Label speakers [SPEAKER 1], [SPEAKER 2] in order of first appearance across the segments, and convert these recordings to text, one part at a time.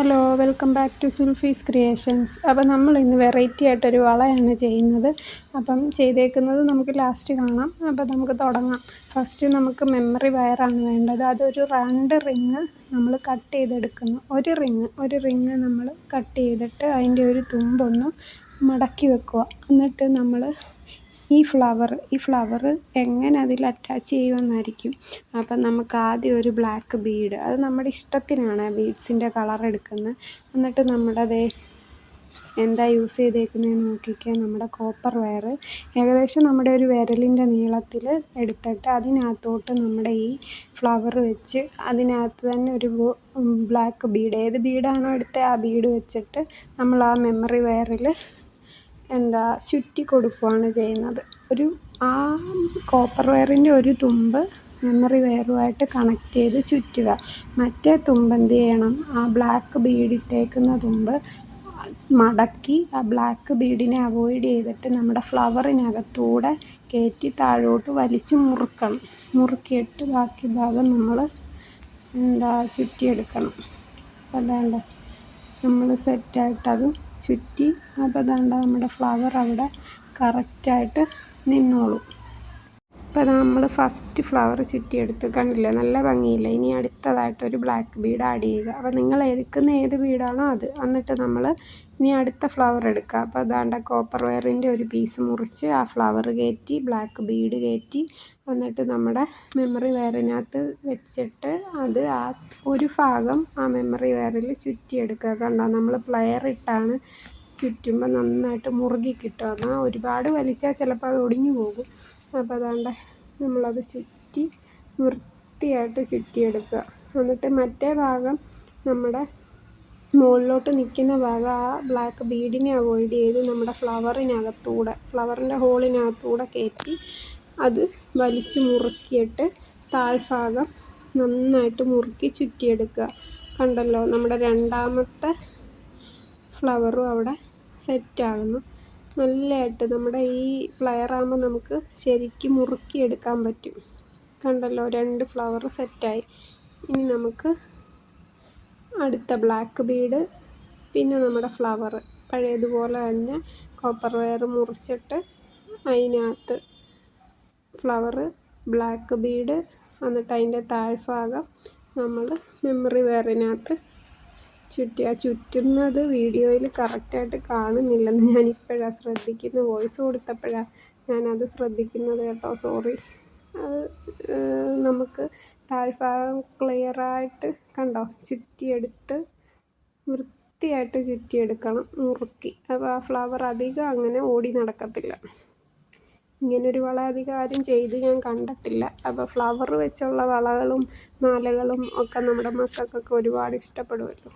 [SPEAKER 1] Hello welcome back to Zulfi's creations. അപ്പോൾ നമ്മൾ ഇന്ന് വെറൈറ്റി ആയിട്ടൊരു വളയാണ് ചെയ്യുന്നത്. അപ്പം ചെയ്തേക്കുന്നത് നമുക്ക് ലാസ്റ്റ് കാണാം. അപ്പോൾ നമുക്ക് തുടങ്ങാം. ഫസ്റ്റ് നമുക്ക് മെമ്മറി വയറാണ് വേണ്ടത്. അതൊരു രണ്ട് റിങ് നമ്മൾ കട്ട് ചെയ്തെടുക്കുന്നു. ഒരു റിങ് ഒരു റിങ് നമ്മൾ കട്ട് ചെയ്തിട്ട് അതിന്റെ ഒരു തുമ്പൊന്ന് മടക്കി വെക്കുക. എന്നിട്ട് നമ്മൾ ഈ ഫ്ലവർ ഈ ഫ്ലവർ എങ്ങനെ അതിൽ അറ്റാച്ച് ചെയ്യുമെന്നായിരിക്കും. അപ്പം നമുക്ക് ആദ്യം ഒരു ബ്ലാക്ക് ബീഡ് അത് നമ്മുടെ ഇഷ്ടത്തിനാണ് ബീഡ്സിന്റെ കളർ എടുക്കുന്നത്. എന്നിട്ട് നമ്മുടെ ദേ എന്താ യൂസ് ചെയ്തേക്കുന്നതെന്ന് നോക്കിക്കാൻ നമ്മുടെ കോപ്പർ വയർ ഏകദേശം നമ്മുടെ ഒരു വിരലിന്റെ നീളത്തിൽ എടുത്തിട്ട് അതിനകത്തോട്ട് നമ്മുടെ ഈ ഫ്ലവർ വെച്ച് അതിനകത്ത് തന്നെ ഒരു ബ്ലാക്ക് ബീഡ് ഏത് ബീഡാണോ എടുത്തത് ആ ബീഡ് വെച്ചിട്ട് നമ്മൾ ആ മെമ്മറി വയറിൽ എന്താ ചുറ്റി കൊടുക്കുകയാണ് ചെയ്യുന്നത്. ഒരു ആ കോപ്പർ വയറിന്റെ ഒരു തുമ്പ് മെമ്മറി വയറുമായിട്ട് കണക്ട് ചെയ്ത് ചുറ്റുക. മറ്റേ തുമ്പ് എന്ത് ചെയ്യണം? ആ ബ്ലാക്ക് ബീഡ് ഇട്ടേക്കുന്ന തുമ്പ് മടക്കി ആ ബ്ലാക്ക് ബീഡിനെ അവോയ്ഡ് ചെയ്തിട്ട് നമ്മുടെ ഫ്ലവറിനകത്തൂടെ കയറ്റി താഴോട്ട് വലിച്ച് മുറുക്കണം. മുറുക്കിയിട്ട് ബാക്കി ഭാഗം നമ്മൾ എന്താ ചുറ്റിയെടുക്കണം. അതാണ്ട് നമ്മൾ സെറ്റായിട്ട് ചുറ്റി അപ്പോൾ ദാണ്ട നമ്മുടെ ഫ്ലവർ അവിടെ കറക്റ്റായിട്ട് നിന്നോളും. അപ്പോൾ നമ്മൾ ഫസ്റ്റ് ഫ്ലവർ ചുറ്റിയെടുത്ത് കണ്ടില്ലേ? നല്ല ഭംഗിയില്ല? ഇനി അടുത്തതായിട്ട് ഒരു ബ്ലാക്ക് ബീഡ് ആഡ് ചെയ്യുക. അപ്പോൾ നിങ്ങൾ എടുക്കുന്ന ഏത് ബീഡാണോ അത്. എന്നിട്ട് നമ്മൾ ഇനി അടുത്ത ഫ്ലവർ എടുക്കുക. അപ്പോൾ അതാണ്ട് കോപ്പർ വയറിന്റെ ഒരു പീസ് മുറിച്ച് ആ ഫ്ലവർ കയറ്റി ബ്ലാക്ക് ബീഡ് കയറ്റി എന്നിട്ട് നമ്മുടെ മെമ്മറി വയറിനകത്ത് വെച്ചിട്ട് അത് ആ ഒരു ഭാഗം ആ മെമ്മറി വയറിൽ ചുറ്റിയെടുക്കുക. കണ്ടോ? നമ്മൾ പ്ലെയർ ഇട്ടാണ് ചുറ്റുമ്പോൾ നന്നായിട്ട് മുറുകി കിട്ടും എന്നാൽ ഒരുപാട് വലിച്ചാൽ ചിലപ്പോൾ അത് ഒടിഞ്ഞു പോകും. അപ്പോൾ അതാണ്ട് നമ്മളത് ചുറ്റി വൃത്തിയായിട്ട് ചുറ്റിയെടുക്കുക. എന്നിട്ട് മറ്റേ ഭാഗം നമ്മുടെ മുകളിലോട്ട് നിൽക്കുന്ന ഭാഗം ആ ബ്ലാക്ക് ബീഡിനെ അവോയ്ഡ് ചെയ്ത് നമ്മുടെ ഫ്ലവറിനകത്തൂടെ ഫ്ലവറിന്റെ ഹോളിനകത്തൂടെ കയറ്റി അത് വലിച്ച് മുറുക്കിയിട്ട് താഴ്ഭാഗം നന്നായിട്ട് മുറുക്കി ചുറ്റിയെടുക്കുക. കണ്ടല്ലോ നമ്മുടെ രണ്ടാമത്തെ ഫ്ലവറും അവിടെ സെറ്റാകുന്നു നല്ലതായിട്ട് നമ്മുടെ ഈ ഫ്ലയറാകുമ്പോൾ നമുക്ക് ശരിക്കും മുറുക്കിയെടുക്കാൻ പറ്റും. കണ്ടല്ലോ രണ്ട് ഫ്ലവർ സെറ്റായി ഇനി നമുക്ക് അടുത്ത ബ്ലാക്ക് ബീഡ് പിന്നെ നമ്മുടെ ഫ്ലവർ പഴയതുപോലെ തന്നെ കോപ്പർ വയർ മുറിച്ചിട്ട് അതിനകത്ത് ഫ്ലവർ ബ്ലാക്ക് ബീഡ് എന്നിട്ട് അതിന്റെ താഴ്ഭാഗം നമ്മൾ മെമ്മറി വയറിനകത്ത് ചുറ്റി ആ ചുറ്റുന്നത് വീഡിയോയിൽ കറക്റ്റായിട്ട് കാണുന്നില്ലെന്ന് ഞാനിപ്പോഴാണ് ശ്രദ്ധിക്കുന്നത്. വോയിസ് കൊടുത്തപ്പോഴാണ് ഞാനത് ശ്രദ്ധിക്കുന്നത് കേട്ടോ. സോറി. അത് നമുക്ക് താഴ്ഭാഗം ക്ലിയറായിട്ട് കണ്ടോ? ചുറ്റിയെടുത്ത് വൃത്തിയായിട്ട് ചുറ്റിയെടുക്കണം. മുറുക്കി അപ്പോൾ ആ ഫ്ലവർ അധികം അങ്ങനെ ഓടി നടക്കത്തില്ല. ഇങ്ങനൊരു വള അധികം ആരും ചെയ്ത് ഞാൻ കണ്ടിട്ടില്ല. അപ്പോൾ ഫ്ലവർ വെച്ചുള്ള വളകളും മാലകളും ഒക്കെ നമ്മുടെ മക്കൾക്കൊക്കെ ഒരുപാട് ഇഷ്ടപ്പെടുമല്ലോ.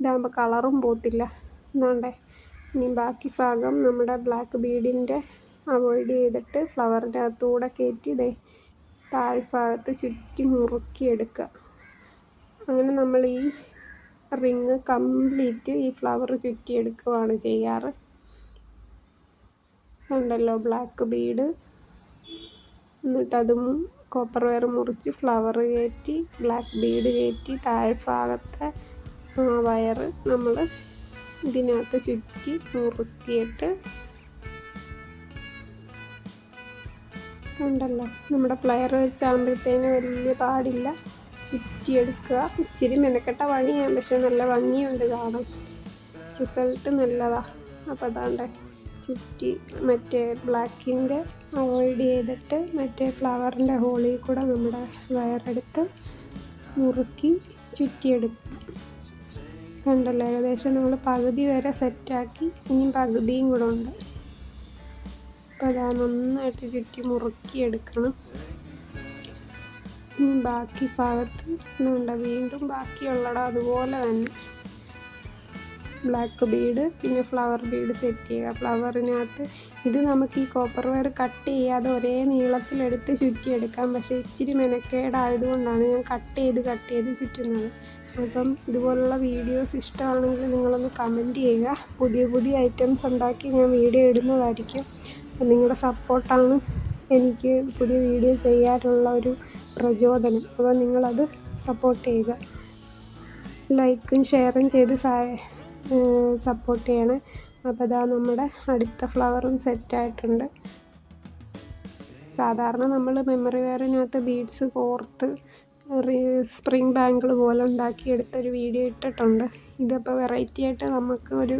[SPEAKER 1] ഇതാകുമ്പോൾ കളറും പോകത്തില്ല എന്നാണ്ടേ ഇനി ബാക്കി ഭാഗം നമ്മുടെ ബ്ലാക്ക് ബീഡിന്റെ അവോയ്ഡ് ചെയ്തിട്ട് ഫ്ലവറിന്റെ അകത്തൂടെ കയറ്റി ഇതേ താഴ്ഭാഗത്ത് ചുറ്റി മുറുക്കിയെടുക്കുക അങ്ങനെ നമ്മൾ ഈ റിങ് കംപ്ലീറ്റ് ഈ ഫ്ലവർ ചുറ്റിയെടുക്കുകയാണ് ചെയ്യാറ്. ഉണ്ടല്ലോ ബ്ലാക്ക് ബീഡ് എന്നിട്ടതും കോപ്പർ വയർ മുറിച്ച് ഫ്ലവർ കയറ്റി ബ്ലാക്ക് ബീഡ് കയറ്റി താഴ്ഭാഗത്തെ ആ വയർ നമ്മൾ ഇതിനകത്ത് ചുറ്റി മുറുക്കിയിട്ട് ഉണ്ടല്ലോ നമ്മുടെ പ്ലെയർ വെച്ചാകുമ്പോഴത്തേന് വലിയ പാടില്ല. ചുറ്റിയെടുക്കുക. ഇച്ചിരി മെനക്കെട്ട പണിയാണ് പക്ഷെ നല്ല ഭംഗിയുണ്ട് കാണാൻ. റിസൾട്ട് നല്ലതാണ് അപ്പോൾ അതാണ്ട്. ചുറ്റി മറ്റേ ബ്ലാക്കിന്റെ അവോയ്ഡ് ചെയ്തിട്ട് മറ്റേ ഫ്ലവറിന്റെ ഹോളിൽ കൂടെ നമ്മുടെ വയറെടുത്ത് മുറുക്കി ചുറ്റിയെടുക്കുക. കണ്ടല്ലോ ഏകദേശം നമ്മൾ പകുതി വരെ സെറ്റാക്കി ഇനിയും പകുതിയും കൂടെ ഉണ്ട്. അപ്പോൾ അതാ നന്നായിട്ട് ചുറ്റി മുറുക്കി എടുക്കണം ബാക്കി ഭാഗത്ത് ഇന്നുണ്ട് വീണ്ടും ബാക്കിയുള്ളട അതുപോലെ തന്നെ. ബ്ലാക്ക് ബീഡ് പിന്നെ ഫ്ലവർ ബീഡ് സെറ്റ് ചെയ്യുക. ഫ്ലവറിനകത്ത് ഇത് നമുക്ക് ഈ കോപ്പർ വയർ കട്ട് ചെയ്യാതെ ഒരേ നീളത്തിലെടുത്ത് ചുറ്റിയെടുക്കാം. പക്ഷേ ഇച്ചിരി മെനക്കേടായതുകൊണ്ടാണ് ഞാൻ കട്ട് ചെയ്ത് കട്ട് ചെയ്ത് ചുറ്റുന്നത്. അപ്പം ഇതുപോലുള്ള വീഡിയോസ് ഇഷ്ടമാണെങ്കിൽ നിങ്ങളൊന്ന് കമന്റ് ചെയ്യുക. പുതിയ പുതിയ ഐറ്റംസ് ഉണ്ടാക്കി ഞാൻ വീഡിയോ ഇടുന്നതായിരിക്കും. നിങ്ങളുടെ സപ്പോർട്ടാണ് എനിക്ക് പുതിയ വീഡിയോ ചെയ്യാനുള്ള ഒരു പ്രചോദനം. അപ്പോൾ നിങ്ങളത് സപ്പോർട്ട് ചെയ്യുക. ലൈക്കും ഷെയറും ചെയ്ത് സപ്പോർട്ട് ചെയ്യണേ. അപ്പോൾ ഇതാ നമ്മുടെ അടുത്ത ഫ്ലവറും സെറ്റായിട്ടുണ്ട് സാധാരണ നമ്മൾ മെമ്മറി വെയറിനകത്ത് ബീഡ്സ് കോർത്ത് സ്പ്രിങ് ബാങ്കിൾ പോലെ ഉണ്ടാക്കിയെടുത്തൊരു വീഡിയോ ഇട്ടിട്ടുണ്ട്. ഇതിപ്പോൾ വെറൈറ്റി ആയിട്ട് നമുക്ക് ഒരു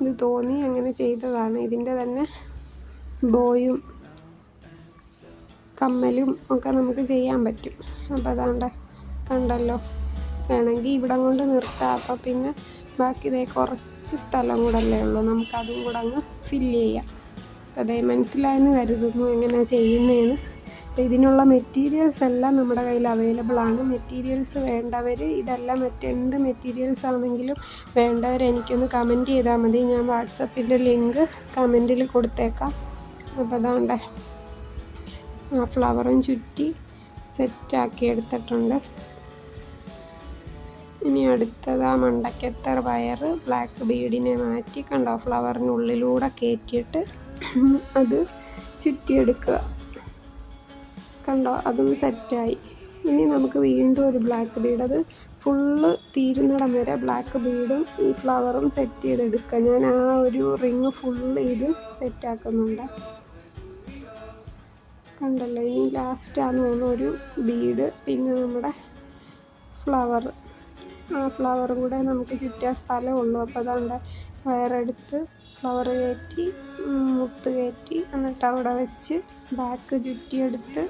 [SPEAKER 1] ഇത് തോന്നി അങ്ങനെ ചെയ്തതാണ്. ഇതിന്റെ തന്നെ ബോയും കമ്മലും ഒക്കെ നമുക്ക് ചെയ്യാൻ പറ്റും. അപ്പോൾ അതാണ്ട് കണ്ടല്ലോ. വേണമെങ്കിൽ ഇവിടെ കൊണ്ട് നിർത്താം. അപ്പോൾ പിന്നെ ബാക്കി ഇതേ കുറച്ച് സ്ഥലം കൂടെ അല്ലേ ഉള്ളൂ. നമുക്കതും കൂടെ അങ്ങ് ഫില്ല് ചെയ്യാം. അതേ മനസ്സിലായെന്ന് കരുതുന്നു എങ്ങനെയാണ് ചെയ്യുന്നതെന്ന് അപ്പോൾ ഇതിനുള്ള മെറ്റീരിയൽസ് എല്ലാം നമ്മുടെ കയ്യിൽ അവൈലബിൾ ആണ്. മെറ്റീരിയൽസ് വേണ്ടവർ ഇതെല്ലാം മറ്റെന്ത് മെറ്റീരിയൽസ് ആണെങ്കിലും വേണ്ടവർ എനിക്കൊന്ന് കമന്റ് ചെയ്താൽ മതി. ഞാൻ വാട്സപ്പിന്റെ ലിങ്ക് കമന്റിൽ കൊടുത്തേക്കാം. അപ്പോൾ അതാണ്ടേ ആ ഫ്ലവറും ചുറ്റി സെറ്റാക്കി എടുത്തിട്ടുണ്ട്. ഇനി അടുത്തത് ആ മണ്ടയ്ക്കത്തെ വയർ ബ്ലാക്ക് ബീഡിനെ മാറ്റി കണ്ടോ ഫ്ലവറിനുള്ളിലൂടെ കയറ്റിയിട്ട് അത് ചുറ്റിയെടുക്കുക. കണ്ടോ അതും സെറ്റായി ഇനി നമുക്ക് വീണ്ടും ഒരു ബ്ലാക്ക് ബീഡ് അത് ഫുള്ള് തീരുന്നിടം വരെ ബ്ലാക്ക് ബീഡും ഈ ഫ്ലവറും സെറ്റ് ചെയ്തെടുക്കുക. ഞാൻ ആ ഒരു റിങ് ഫുള്ള് ഇത് സെറ്റാക്കുന്നുണ്ട് കണ്ടല്ലോ ഇനി ലാസ്റ്റാന്ന് തോന്നുന്നു ഒരു ബീഡ് പിന്നെ നമ്മുടെ ഫ്ലവർ ആ ഫ്ലവറും കൂടെ നമുക്ക് ചുറ്റാൻ സ്ഥലമുള്ളൂ അപ്പോൾ അതുകൊണ്ട് വയറെടുത്ത് ഫ്ലവർ കയറ്റി മുത്ത് കയറ്റി എന്നിട്ട് അവിടെ വെച്ച് ബാക്ക് ചുറ്റിയെടുത്ത്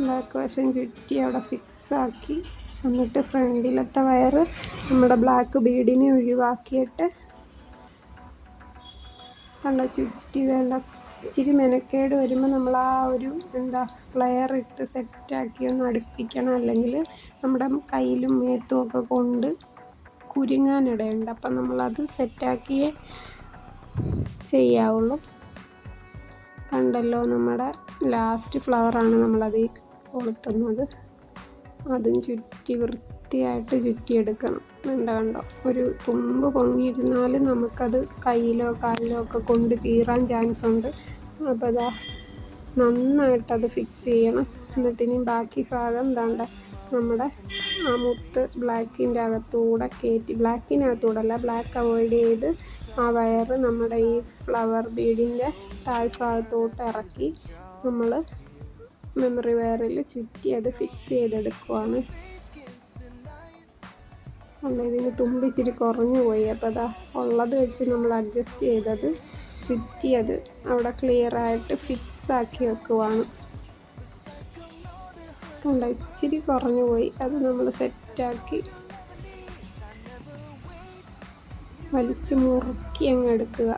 [SPEAKER 1] ബാക്ക് വശം ചുറ്റി അവിടെ ഫിക്സാക്കി എന്നിട്ട് ഫ്രണ്ടിലത്തെ വയർ നമ്മുടെ ബ്ലാക്ക് ബീഡിനെ ഒഴിവാക്കിയിട്ട് കണ്ട ചുറ്റി വേണ്ട ഇച്ചിരി മെനക്കേട് വരുമ്പോൾ നമ്മൾ ആ ഒരു എന്താ പ്ലെയർ ഇട്ട് സെറ്റാക്കി ഒന്ന് അടുപ്പിക്കണം. അല്ലെങ്കിൽ നമ്മുടെ കയ്യിലും മേത്തും ഒക്കെ കൊണ്ട് കുരുങ്ങാനിടയുണ്ട് അപ്പം നമ്മളത് സെറ്റാക്കിയേ ചെയ്യാവുള്ളൂ. കണ്ടല്ലോ നമ്മുടെ ലാസ്റ്റ് ഫ്ലവറാണ് നമ്മളത് കൊളുത്തുന്നത്. അതും ചുറ്റി വൃത്തിയായിട്ട് ചുറ്റിയെടുക്കണം. കണ്ട കണ്ടോ? ഒരു തുമ്പ് പൊങ്ങിയിരുന്നാൽ നമുക്കത് കയ്യിലോ കാലിലോ ഒക്കെ കൊണ്ട് കീറാൻ ചാൻസ് ഉണ്ട്. അപ്പോൾ അതാ നന്നായിട്ടത് ഫിക്സ് ചെയ്യണം. എന്നിട്ട് ഇനി ബാക്കി ഭാഗം എന്താണ്ട നമ്മുടെ ആ മുത്ത് ബ്ലാക്കിന്റെ അകത്തൂടെ കയറ്റി ബ്ലാക്കിനകത്തൂടെ അല്ല ബ്ലാക്ക് അവോയ്ഡ് ചെയ്ത് ആ വയറ് നമ്മുടെ ഈ ഫ്ലവർ ബീഡിന്റെ താഴ്ഭാഗത്തോട്ട് ഇറക്കി നമ്മൾ മെമ്മറി വയറിൽ ചുറ്റി അത് ഫിക്സ് ചെയ്തെടുക്കുവാണ്. അല്ല ഇതിന് തുമ്പിച്ചിരി കുറഞ്ഞു പോയി. അപ്പോൾ അതാ ഉള്ളത് വെച്ച് നമ്മൾ അഡ്ജസ്റ്റ് ചെയ്തത് ചുറ്റിയത് അവിടെ ക്ലിയർ ആയിട്ട് ഫിക്സ് ആക്കി വെക്കുവാണ്. കണ്ട ഇച്ചിരി കുറഞ്ഞു പോയി. അത് നമ്മൾ സെറ്റാക്കി വലിച്ചു മുറുക്കി അങ്ങ് എടുക്കുക.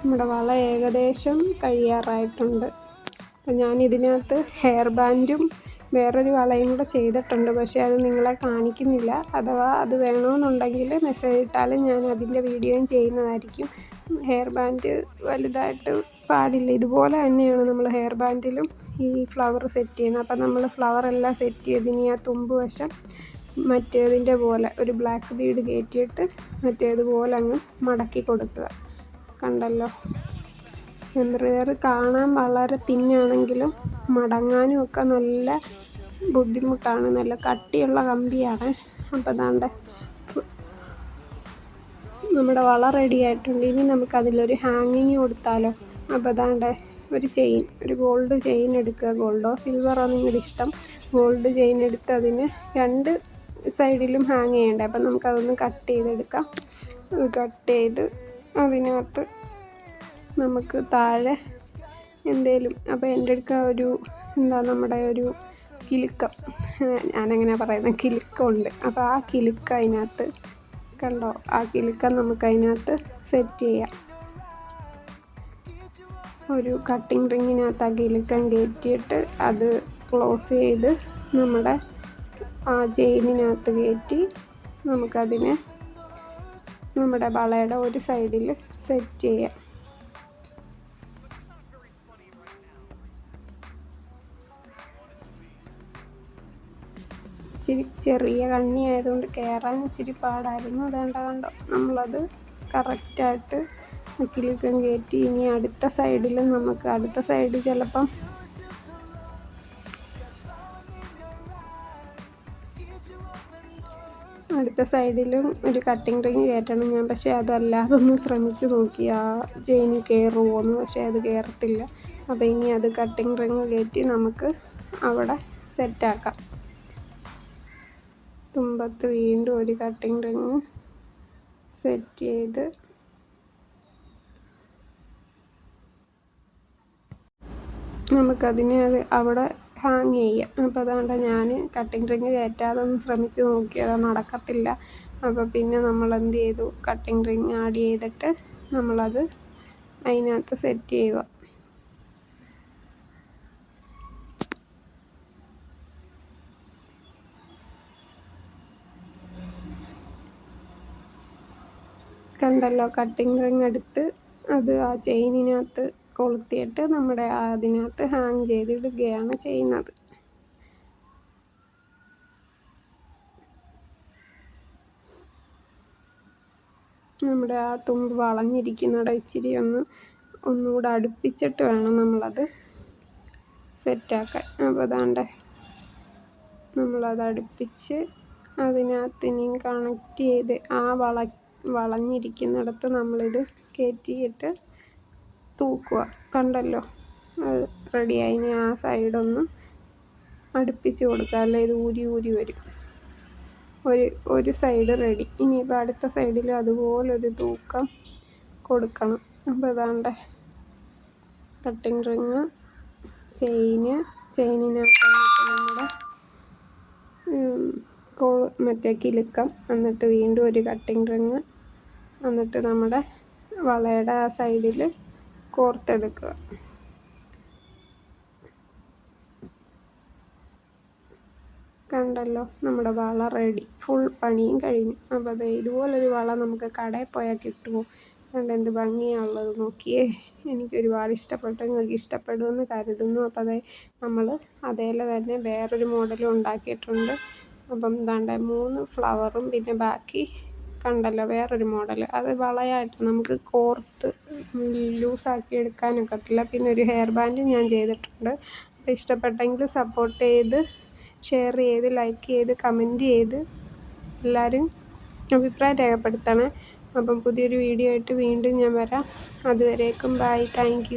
[SPEAKER 1] നമ്മുടെ വള ഏകദേശം കഴിയാറായിട്ടുണ്ട്. അപ്പം ഞാൻ ഇതിനകത്ത് ഹെയർ ബാൻഡും വേറൊരു വളയും കൂടെ ചെയ്തിട്ടുണ്ട്. പക്ഷേ അത് നിങ്ങളെ കാണിക്കുന്നില്ല. അഥവാ അത് വേണമെന്നുണ്ടെങ്കിൽ മെസ്സേജ് ഇട്ടാലും ഞാൻ അതിന്റെ വീഡിയോയും ചെയ്യുന്നതായിരിക്കും. ഹെയർ ബാൻഡ് വലുതായിട്ട് പാടില്ല. ഇതുപോലെ തന്നെയാണ് നമ്മൾ ഹെയർ ബാൻഡിലും ഈ ഫ്ലവർ സെറ്റ് ചെയ്യുന്നത്. അപ്പം നമ്മൾ ഫ്ലവർ എല്ലാം സെറ്റ് ചെയ്തിനി ആ തുമ്പ് വശം മറ്റേതിന്റെ പോലെ ഒരു ബ്ലാക്ക് ബീഡ് കയറ്റിയിട്ട് മറ്റേതുപോലെ അങ്ങ് മടക്കി കൊടുക്കുക. കണ്ടല്ലോ? എംബ്രോയ്ഡറി കാണാൻ വളരെ തിന്നാണെങ്കിലും മടങ്ങാനും ഒക്കെ നല്ല ബുദ്ധിമുട്ടാണ്. നല്ല കട്ടിയുള്ള കമ്പിയാണ്. അപ്പോൾ അതാണ്ട് നമ്മുടെ വള റെഡി ആയിട്ടുണ്ട്. ഇനി നമുക്കതിലൊരു ഹാങ്ങിങ് കൊടുത്താലോ? അപ്പോൾ അതാണ്ട് ഒരു ചെയിൻ ഒരു ഗോൾഡ് ചെയിൻ എടുക്കുക. ഗോൾഡോ സിൽവറോ നിങ്ങളുടെ ഇഷ്ടം. ഗോൾഡ് ചെയിൻ എടുത്ത് അതിന് രണ്ട് സൈഡിലും ഹാങ് ചെയ്യണ്ടേ? അപ്പം നമുക്കതൊന്ന് കട്ട് ചെയ്തെടുക്കാം. കട്ട് ചെയ്ത് അതിനകത്ത് നമുക്ക് താഴെ എന്തേലും അപ്പോൾ എന്റെ അടുക്ക ഒരു എന്താ നമ്മുടെ ഒരു കിലുക്കം. ഞാനങ്ങനെ പറയുന്നത് കിലുക്കമുണ്ട് അപ്പോൾ ആ കിലുക്ക അതിനകത്ത് കണ്ടോ? ആ കിലുക്കം നമുക്ക് അതിനകത്ത് സെറ്റ് ചെയ്യാം. ഒരു കട്ടിങ് റിങ്ങിനകത്ത് ആ കിലുക്കം കയറ്റിയിട്ട് അത് ക്ലോസ് ചെയ്ത് നമ്മുടെ ആ ചെയിനിനകത്ത് കയറ്റി നമുക്കതിനെ നമ്മുടെ വളയുടെ ഒരു സൈഡിൽ സെറ്റ് ചെയ്യാം. ഇച്ചിരി ചെറിയ കണ്ണി ആയതുകൊണ്ട് കയറാൻ ഇച്ചിരി പാടായിരുന്നു. അതേണ്ട കണ്ടോ? നമ്മളത് കറക്റ്റായിട്ട് അക്കിലേക്കും കയറ്റി ഇനി അടുത്ത സൈഡിൽ നമുക്ക് അടുത്ത സൈഡ് ചിലപ്പം അടുത്ത സൈഡിലും ഒരു കട്ടിങ് റിങ് കയറ്റണം ഞാൻ. പക്ഷേ അതല്ലാതെ ഒന്ന് ശ്രമിച്ച് നോക്കി. ആ ചെയിന് കയറുമോയെന്ന് പക്ഷേ അത് കയറത്തില്ല അപ്പോൾ ഇനി അത് കട്ടിങ് റിങ് കയറ്റി നമുക്ക് അവിടെ സെറ്റാക്കാം തുമ്പത്ത് വീണ്ടും ഒരു കട്ടിങ് റിങ് സെറ്റ് ചെയ്ത് നമുക്കതിനെ അത് അവിടെ ഹാങ് ചെയ്യാം. അപ്പോൾ അതുകൊണ്ട് ഞാൻ കട്ടിങ് റിങ് കയറ്റാതെ ശ്രമിച്ച് നോക്കിയത് നടക്കത്തില്ല. അപ്പോൾ പിന്നെ നമ്മൾ എന്ത് ചെയ്തു? കട്ടിങ് റിങ് ആഡ് ചെയ്തിട്ട് നമ്മളത് അതിനകത്ത് സെറ്റ് ചെയ്യുക. കണ്ടല്ലോ കട്ടിങ് റിങ് എടുത്ത് അത് ആ ചെയിനിനകത്ത് കൊളുത്തിയിട്ട് നമ്മുടെ അതിനകത്ത് ഹാങ് ചെയ്തിടുകയാണ് ചെയ്യുന്നത്. നമ്മുടെ ആ തുമ്പ് വളഞ്ഞിരിക്കുന്നിടം ഇച്ചിരി ഒന്ന് ഒന്നുകൂടെ അടുപ്പിച്ചിട്ട് വേണം നമ്മളത് സെറ്റാക്കാൻ അപ്പോൾ അതാണ്ട് നമ്മളത് അടുപ്പിച്ച് അതിനകത്ത് ഇനിയും കണക്റ്റ് ചെയ്ത് ആ വള വളഞ്ഞിരിക്കുന്നിടത്ത് നമ്മളിത് കയറ്റിയിട്ട് തൂക്കുക. കണ്ടല്ലോ? അത് റെഡിയായി. ഇനി ആ സൈഡൊന്ന് അടുപ്പിച്ച് കൊടുക്കുക. അല്ല? ഇത് ഊരി ഊരി വരും. ഒരു ഒരു സൈഡ് റെഡി. ഇനിയിപ്പോൾ അടുത്ത സൈഡിൽ അതുപോലൊരു തൂക്കം കൊടുക്കണം. അപ്പോൾ ഇതാണ്ട്. Cutting ring ചെയിന്. ചെയിനിനകത്ത് നമ്മുടെ മറ്റേ കിലുക്കം. എന്നിട്ട് വീണ്ടും ഒരു കട്ടിങ് റിങ് എന്നിട്ട് നമ്മുടെ വളയുടെ ആ സൈഡിൽ കോർത്തെടുക്കുക. കണ്ടല്ലോ നമ്മുടെ വള റെഡി ഫുൾ പണിയും കഴിഞ്ഞു. അപ്പോൾ അതെ ഇതുപോലൊരു വള നമുക്ക് കടയിൽ പോയാൽ കിട്ടുമോ? അതുകൊണ്ട് എന്ത് ഭംഗിയാണുള്ളത് നോക്കിയേ. എനിക്ക് ഒരുപാട് ഇഷ്ടപ്പെട്ടു. നിങ്ങൾക്ക് ഇഷ്ടപ്പെടുമെന്ന് കരുതുന്നു. അപ്പോൾ അതെ നമ്മൾ അതേപോലെ തന്നെ വേറൊരു മോഡലും ഉണ്ടാക്കിയിട്ടുണ്ട്. അപ്പം എന്താണ്ട് മൂന്ന് ഫ്ലവറും പിന്നെ ബാക്കി കണ്ടല്ലോ വേറൊരു മോഡൽ അത് വളയായിട്ട് നമുക്ക് കോർത്ത് ലൂസാക്കി എടുക്കാനൊക്കത്തില്ല പിന്നെ ഒരു ഹെയർ ബാൻഡ് ഞാൻ ചെയ്തിട്ടുണ്ട്. അപ്പോൾ ഇഷ്ടപ്പെട്ടെങ്കിൽ സപ്പോർട്ട് ചെയ്ത് ഷെയർ ചെയ്ത് ലൈക്ക് ചെയ്ത് കമന്റ് ചെയ്ത് എല്ലാവരും അഭിപ്രായം രേഖപ്പെടുത്തണേ. അപ്പം പുതിയൊരു വീഡിയോ ആയിട്ട് വീണ്ടും ഞാൻ വരാം. അതുവരേക്കും ബൈ താങ്ക്